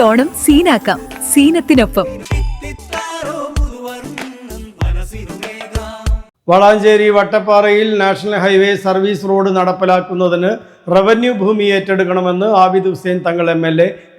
ഓണം സീനാക്കാം. സീനത്തിനൊപ്പം. വളാഞ്ചേരി വട്ടപ്പാറയിൽ നാഷണൽ ഹൈവേ സർവീസ് റോഡ് നടപ്പിലാക്കുന്നതിന് റവന്യൂ ഭൂമി ഏറ്റെടുക്കണമെന്ന് ആബിദ് ഹുസൈൻ തങ്ങൾ എം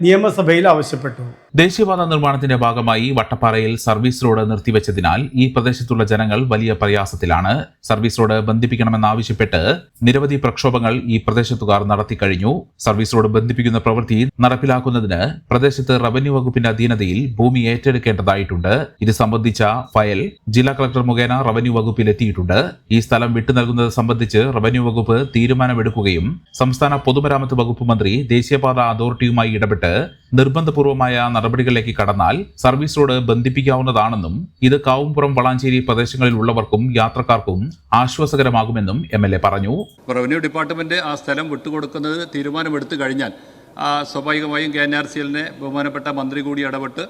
നിയമസഭയിൽ ആവശ്യപ്പെട്ടു. ദേശീയപാത നിർമ്മാണത്തിന്റെ ഭാഗമായി വട്ടപ്പാറയിൽ സർവീസ് റോഡ് നിർത്തിവെച്ചതിനാൽ ഈ പ്രദേശത്തുള്ള ജനങ്ങൾ വലിയ പ്രയാസത്തിലാണ്. സർവീസ് റോഡ് ബന്ധിപ്പിക്കണമെന്നാവശ്യപ്പെട്ട് നിരവധി പ്രക്ഷോഭങ്ങൾ ഈ പ്രദേശത്തുകാർ നടത്തിക്കഴിഞ്ഞു. സർവീസ് റോഡ് ബന്ധിപ്പിക്കുന്ന പ്രവൃത്തി നടപ്പിലാക്കുന്നതിന് പ്രദേശത്ത് റവന്യൂ വകുപ്പിന്റെ അധീനതയിൽ ഭൂമി ഏറ്റെടുക്കേണ്ടതായിട്ടുണ്ട്. ഇത് സംബന്ധിച്ച ഫയൽ ജില്ലാ കളക്ടർ മുഖേന റവന്യൂ വകുപ്പിൽ എത്തിയിട്ടുണ്ട് ഈ സ്ഥലം വിട്ടു നൽകുന്നത് സംബന്ധിച്ച് റവന്യൂ വകുപ്പ് തീരുമാനമെടുക്കുകയും സംസ്ഥാന പൊതുമരാമത്ത് വകുപ്പ് മന്ത്രി ദേശീയപാത അതോറിറ്റിയുമായി ഇടപെട്ട് നിർബന്ധപൂർവമായ നടപടികളിലേക്ക് കടന്നാൽ സർവീസ് റോഡ് ബന്ധിപ്പിക്കാവുന്നതാണെന്നും ഇത് കാവുംപുറം വളാഞ്ചേരി പ്രദേശങ്ങളിൽ ഉള്ളവർക്കും യാത്രക്കാർക്കും ആശ്വാസകരമാകുമെന്നും എം എൽ എ പറഞ്ഞു. റവന്യൂ ഡിപ്പാർട്ട്മെന്റ് ആ സ്ഥലം വിട്ടുകൊടുക്കുന്നത് തീരുമാനമെടുത്തു കഴിഞ്ഞാൽ സ്വാഭാവികമായും കെ എൻ ആർ സി എല്ലിനെ ബഹുമാനപ്പെട്ട മന്ത്രി കൂടി ഇടപെട്ട്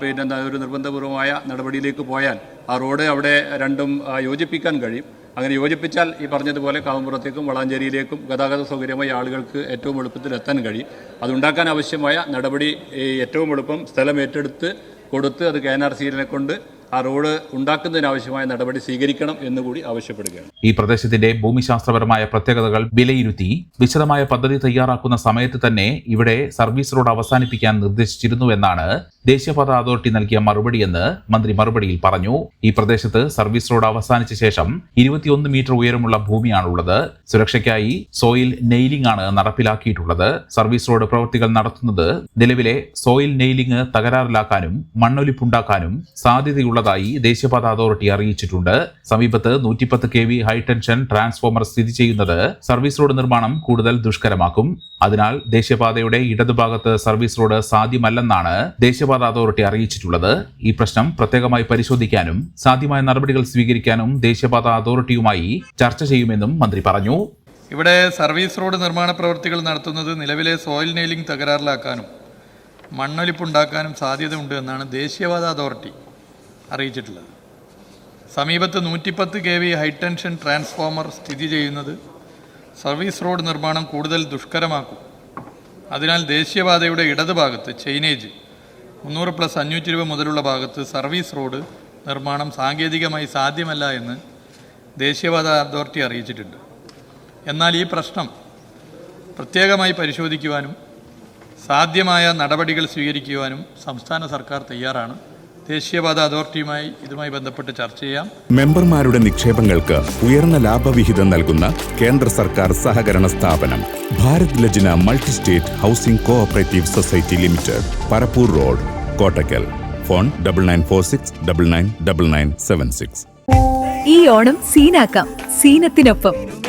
പിന്നെ ഒരു നിർബന്ധപൂർവമായ നടപടിയിലേക്ക് പോയാൽ ആ റോഡ് അവിടെ രണ്ടും യോജിപ്പിക്കാൻ കഴിയും. അങ്ങനെ യോജിപ്പിച്ചാൽ ഈ പറഞ്ഞതുപോലെ കാവുമ്പുറത്തേക്കും വളാഞ്ചേരിയിലേക്കും ഗതാഗത സൗകര്യമായി ആളുകൾക്ക് ഏറ്റവും എളുപ്പത്തിൽ എത്താൻ കഴിയും. അതുണ്ടാക്കാൻ ആവശ്യമായ നടപടി ഏറ്റവും എളുപ്പം സ്ഥലം ഏറ്റെടുത്ത് കൊടുത്ത് അത് കെ എൻ ആർ സിയിലിനെ കൊണ്ട് ആ റോഡ് ഉണ്ടാക്കുന്നതിനാവശ്യമായ നടപടി സ്വീകരിക്കണം എന്നുകൂടി ആവശ്യപ്പെടുകയാണ്. ഈ പ്രദേശത്തിന്റെ ഭൂമിശാസ്ത്രപരമായ പ്രത്യേകതകൾ വിലയിരുത്തി വിശദമായ പദ്ധതി തയ്യാറാക്കുന്ന സമയത്ത് തന്നെ ഇവിടെ സർവീസ് റോഡ് അവസാനിപ്പിക്കാൻ നിർദ്ദേശിച്ചിരുന്നുവെന്നാണ് ദേശീയപാത അതോറിറ്റി നൽകിയ മറുപടിയെന്ന് മന്ത്രി മറുപടിയിൽ പറഞ്ഞു. ഈ പ്രദേശത്ത് സർവീസ് റോഡ് അവസാനിച്ച ശേഷം ഇരുപത്തിയൊന്ന് മീറ്റർ ഉയരമുള്ള ഭൂമിയാണുള്ളത്. സുരക്ഷയ്ക്കായി സോയിൽ നെയിലിംഗ് ആണ് നടപ്പിലാക്കിയിട്ടുള്ളത്. സർവീസ് റോഡ് പ്രവൃത്തികൾ നടത്തുന്നത് നിലവിലെ സോയിൽ നെയിലിംഗ് തകരാറിലാക്കാനും മണ്ണൊലിപ്പുണ്ടാക്കാനും സാധ്യതയുള്ളതായി ദേശീയപാത അതോറിറ്റി അറിയിച്ചിട്ടുണ്ട്. സമീപത്ത് നൂറ്റിപ്പത്ത് കെ വി ഹൈടെൻഷൻ ട്രാൻസ്ഫോമർ സ്ഥിതി ചെയ്യുന്നത് സർവീസ് റോഡ് നിർമ്മാണം കൂടുതൽ ദുഷ്കരമാക്കും. അതിനാൽ ദേശീയപാതയുടെ ഇടതുഭാഗത്ത് സർവീസ് റോഡ് സാധ്യമല്ലെന്നാണ് ദേശീയപാത അതോറിറ്റി അറിയിച്ചിട്ടുള്ളത് ഈ പ്രശ്നം പ്രത്യേകമായി പരിശോധിക്കാനും സാധ്യമായ നടപടികൾ സ്വീകരിക്കാനും ദേശീയപാത അതോറിറ്റിയുമായി ചർച്ച ചെയ്യുമെന്നും മന്ത്രി പറഞ്ഞു. ഇവിടെ സർവീസ് റോഡ് നിർമ്മാണ പ്രവൃത്തികൾ നടത്തുന്നത് നിലവിലെ സോയിൽ നെയിലിംഗ് തകരാറിലാക്കാനും മണ്ണൊലിപ്പുണ്ടാക്കാനും സാധ്യതയുണ്ട് എന്നാണ് ദേശീയപാത അതോറിറ്റി അറിയിച്ചിട്ടുള്ളത്. സമീപത്ത് നൂറ്റിപ്പത്ത് കെ വി ഹൈടെൻഷൻ ട്രാൻസ്ഫോമർ സ്ഥിതി ചെയ്യുന്നത് സർവീസ് റോഡ് നിർമ്മാണം കൂടുതൽ ദുഷ്കരമാക്കും. അതിനാൽ ദേശീയപാതയുടെ ഇടതുഭാഗത്ത് ചെയിനേജ് മുന്നൂറ് പ്ലസ് അഞ്ഞൂറ്റി ഇരുപത് മുതലുള്ള ഭാഗത്ത് സർവീസ് റോഡ് നിർമ്മാണം സാങ്കേതികമായി സാധ്യമല്ല എന്ന് ദേശീയപാത അതോറിറ്റി അറിയിച്ചിട്ടുണ്ട്. എന്നാൽ ഈ പ്രശ്നം പ്രത്യേകമായി പരിശോധിക്കുവാനും സാധ്യമായ നടപടികൾ സ്വീകരിക്കുവാനും സംസ്ഥാന സർക്കാർ തയ്യാറാണ്. ദേശീയപാത അതോറിറ്റിയുമായി ഇതുമായി ബന്ധപ്പെട്ട് ചർച്ച ചെയ്യാം. മെമ്പർമാരുടെ നിക്ഷേപങ്ങൾക്ക് ഉയർന്ന ലാഭവിഹിതം നൽകുന്ന കേന്ദ്ര സർക്കാർ സഹകരണ സ്ഥാപനം Bharat Lajna multi state housing cooperative society limited Parappur road Kottakkal. Phone double nine four six double nine double nine seven six ഈ ഓണം സീനാക്കാം. സീനത്തിനൊപ്പം.